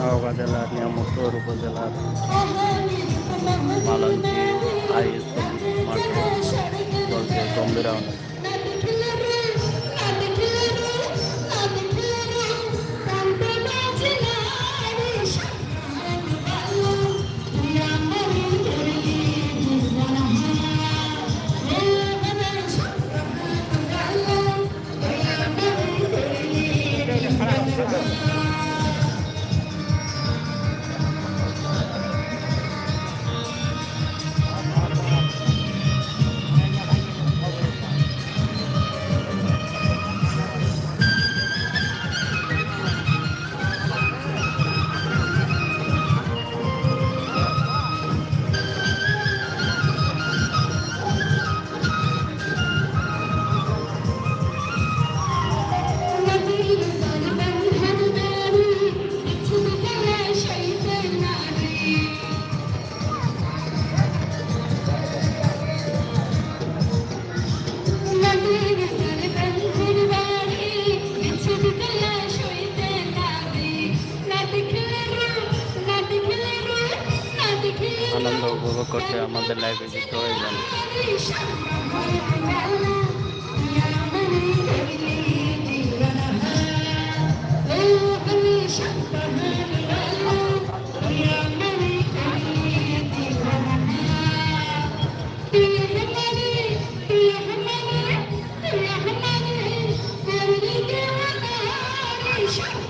নওগাঁ জেলার নিয়ামতর উপজেলার মালাঞ্জি high school মাঠে চলছে গম্ভীরা উপভোগ করতে আমাদের লাইফে যুক্ত হয়ে যান Thank you.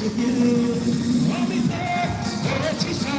Let me say, let me say.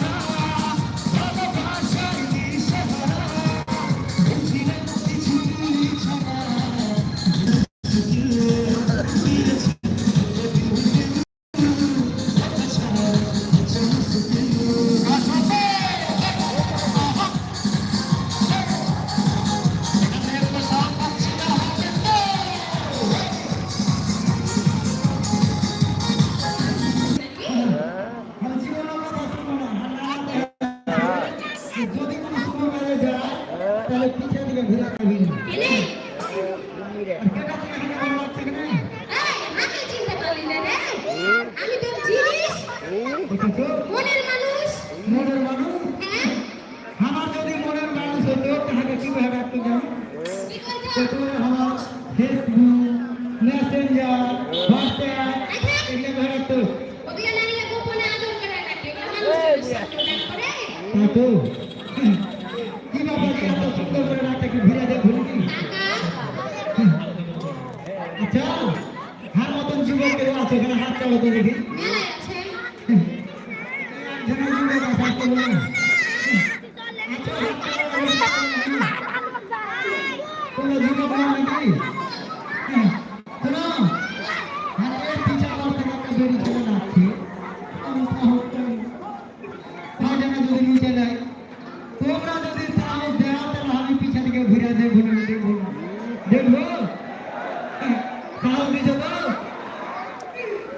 মনের মানুষ? মনের মানুষ? আমার যদি মনের মানুষ হতো তাহলে কীভাবে একটু জানো আমার ফেসবুক মেসেঞ্জার হোয়াটসঅ্যাপ এগুলো ঘরে তো তো কি ব্যাপার? এত সুন্দর করে রাখতে কি ভিড়া দেয় ঘুরি আচ্ছা হার মতন জীবন কেউ আছে? এখানে হাত চালু করে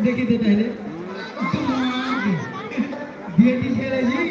দেখি তো তাহলে দিয়ে দিছে জি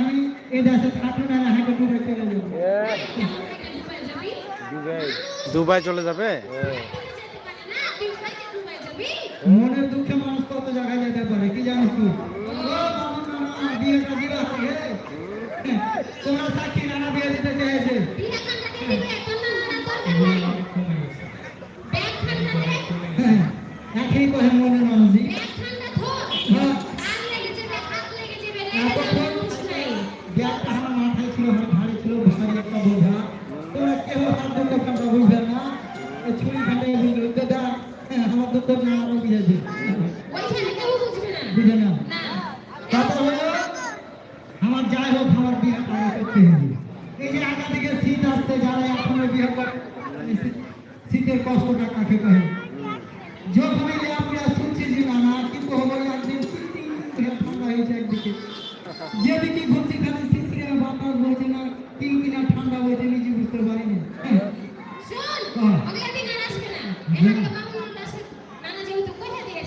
দুবাই চলে যাবে? মনের দুঃখে মানুষ কত জায়গায় যেতে পারে, কি জানিস তুই? তোমার হ্যাঁ, মনে মানুষ। দিচ্ছে যেদিকে ঘুরছি খালি সিসিরা বাতাস বইছে না তিন কিনা ঠান্ডা হয়েছে নিজে বুঝতে পারি না